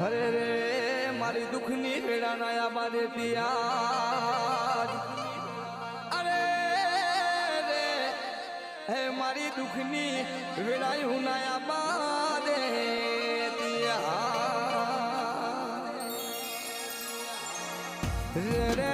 હરે રે, મારી દુઃખની વેળા નાયા બારે પિયા અરે રે, હે મારી દુઃખની વેળાએ હું નાયા બારે પિયા રે રે